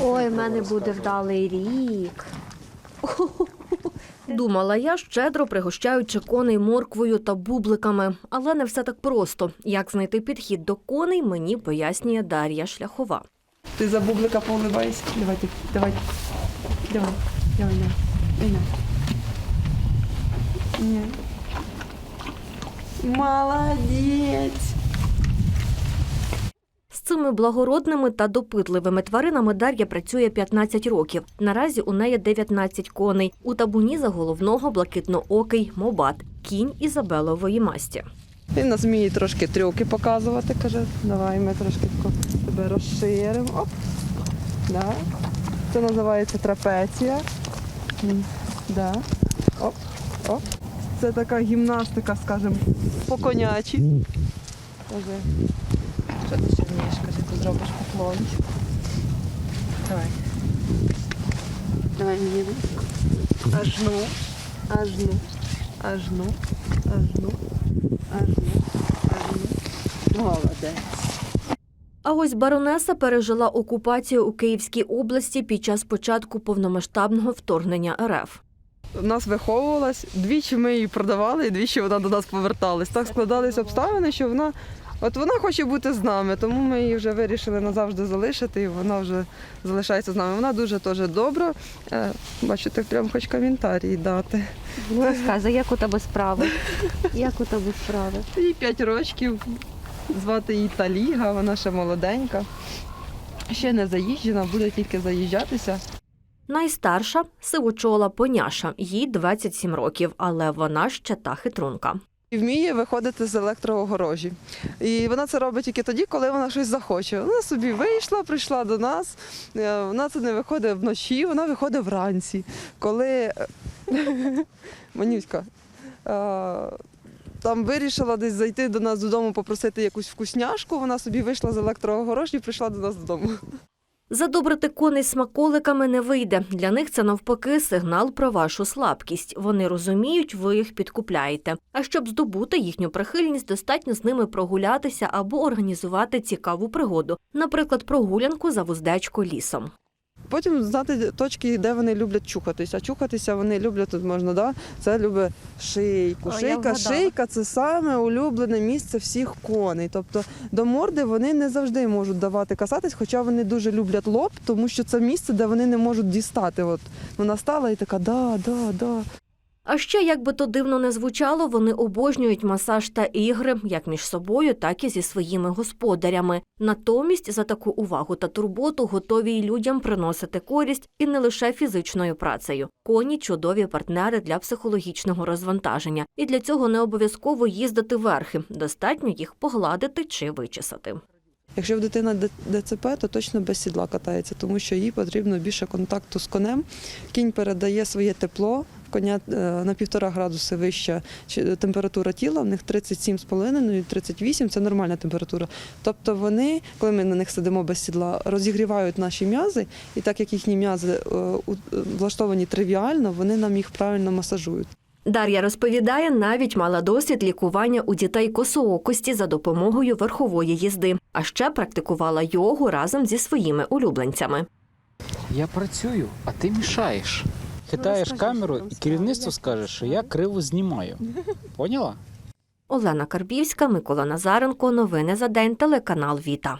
Ой, в мене буде вдалий рік. Думала я, щедро пригощаючи коней морквою та бубликами. Але не все так просто. Як знайти підхід до коней, мені пояснює Дар'я Шляхова. Ти за бублика поулибайся. Давайте, давай. Давай, давай, давай. Ні. Молодець. З цими благородними та допитливими тваринами Дар'я працює 15 років. Наразі у неї 19 коней. У табуні за головного блакитноокий мобат кінь Ізабелової масті. Він нас вміє трошки трюки показувати, каже, давай ми трошки тебе розширимо. Оп. Да. Це називається трапеція. Да. Оп, оп. Це така гімнастика, скажімо, по конячі. Що ти ще вмієш, кажи, ти зробиш поклончик. Давай. Давай мені. Аж ну, аж ну, аж ну, аж ну, аж ну, аж ну. Молодець. А ось баронеса пережила окупацію у Київській області під час початку повномасштабного вторгнення РФ. У нас виховувалась, двічі ми її продавали, і двічі вона до нас поверталась. Так складались обставини, що вона. От вона хоче бути з нами, тому ми її вже вирішили назавжди залишити, і вона вже залишається з нами. Вона дуже теж добра. Е, Бачу, ти прям хоч коментарі дати. Розказуй, як у тебе справи? Як у тебе справи? Їй 5 років, звати її Таліга, вона ще молоденька. Ще не заїжджена, буде тільки заїжджатися. Найстарша сивочола поняша, їй 27 років, але вона ще та хитрунка. Вміє виходити з електроогорожі. І вона це робить тільки тоді, коли вона щось захоче. Вона собі вийшла, прийшла до нас. Е, Вона це не виходить вночі, вона виходить вранці. Коли Манюська е, там вирішила десь зайти до нас додому, попросити якусь вкусняшку, вона собі вийшла з електроогорожі і прийшла до нас додому. Задобрити коней смаколиками не вийде. Для них це навпаки сигнал про вашу слабкість. Вони розуміють, ви їх підкупляєте. А щоб здобути їхню прихильність, достатньо з ними прогулятися або організувати цікаву пригоду, наприклад, прогулянку за вуздечко лісом. Потім знати точки, де вони люблять чухатися. А чухатися вони люблять тут можна, да? Це любить шийку. О, Шийка, шийка це саме улюблене місце всіх коней. Тобто до морди вони не завжди можуть давати касатись, хоча вони дуже люблять лоб, тому що це місце, де вони не можуть дістати. От вона стала і така да, да, да. А ще, як би то дивно не звучало, вони обожнюють масаж та ігри як між собою, так і зі своїми господарями. Натомість за таку увагу та турботу готові й людям приносити користь і не лише фізичною працею. Коні чудові партнери для психологічного розвантаження, і для цього не обов'язково їздити верхи. Достатньо їх погладити чи вичесати. Якщо в дитина ДЦП, то точно без сідла катається, тому що їй потрібно більше контакту з конем. Кінь передає своє тепло. В коня е, на півтора градуси вища температура тіла, в них 37,5 і 38 це нормальна температура. Тобто вони, коли ми на них сидимо без сідла, розігрівають наші м'язи, і так як їхні м'язи е, влаштовані тривіально, вони нам їх правильно масажують. Дар'я розповідає, навіть мала досвід лікування у дітей косоокості за допомогою верхової їзди, а ще практикувала йогу разом зі своїми улюбленцями. Я працюю, а ти мішаєш. Хитаєш камеру, і керівництво скаже, що я криво знімаю. Поняла? Олена Карбівська, Микола Назаренко. Новини за день. Телеканал Віта.